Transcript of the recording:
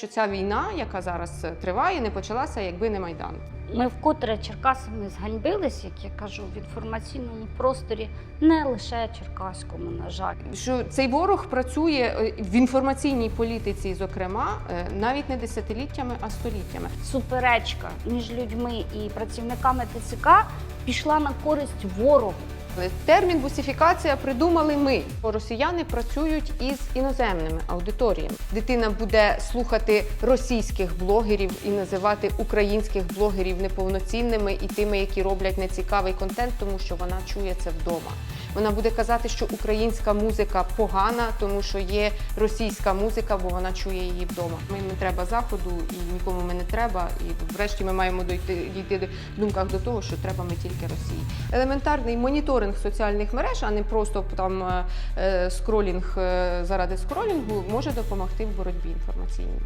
Що ця війна, яка зараз е, триває, не почалася, якби не майдан. Ми вкотре Черкасами зганьбились, як я кажу, в інформаційному просторі, не лише Черкаському, на жаль. Що цей ворог працює е, в інформаційній політиці, зокрема, е, навіть не десятиліттями, а століттями. Суперечка між людьми і працівниками ТЦК пішла на користь ворогу. Але Термін бусифікація придумали ми. Росіяни працюють із іноземними аудиторіями. Дитина буде слухати російських блогерів і називати українських блогерів неповноцінними і тими, які роблять нецікавий контент, тому що вона чує це вдома. Вона буде казати, що українська музика погана, тому що є російська музика, бо вона чує її вдома. Ми не треба заходу і нікому ми не треба. І врешті ми маємо дійти дійти в думках до того, що треба ми тільки Росії. Елементарний моніторинг соціальних мереж, а не просто там е, е, скролінг е, заради скролінгу, може допомогти в боротьбі інформаційній.